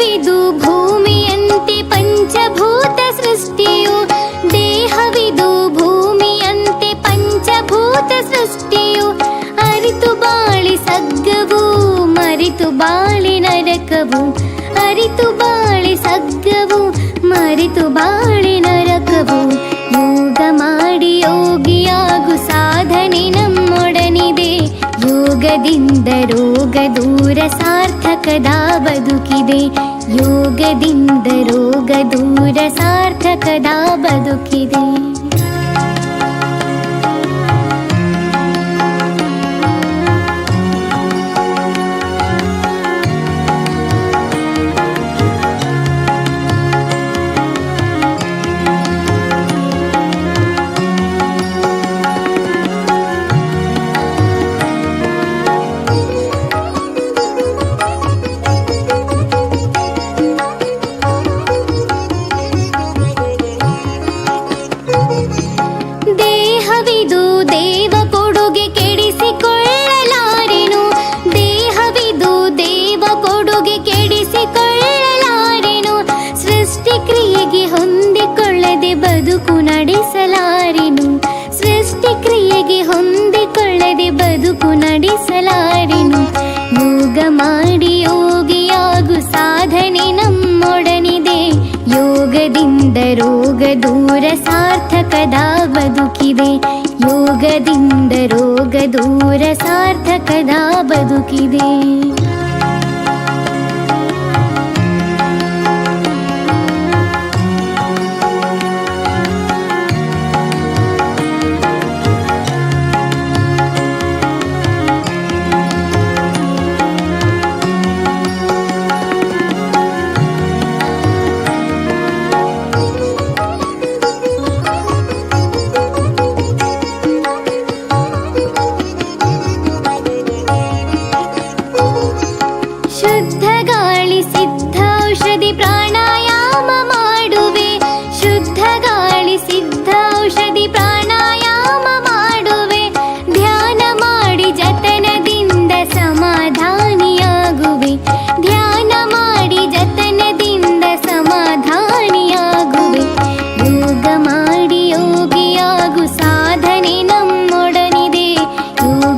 ದೇಹವಿದು ಭೂಮಿಯಂತೆ ಪಂಚಭೂತ ಸೃಷ್ಟಿಯು ದೇಹವಿದು ಭೂಮಿಯಂತೆ ಪಂಚಭೂತ ಸೃಷ್ಟಿಯು ಅರಿತು ಬಾಳಿ ಸಗ್ಗವು ಮರಿತು ಬಾಳಿ ನರಕವು ಅರಿತು ಬಾಳಿ ಸಾರ್ಥಕದ ಬದುಕಿದೆ ಯೋಗದಿಂದ ರೋಗ ದೂರ ಸಾರ್ಥಕದ ಬದುಕಿದೆ सदा बतुकिदे योग दिन्दरोग दोरसार कदा बदु कि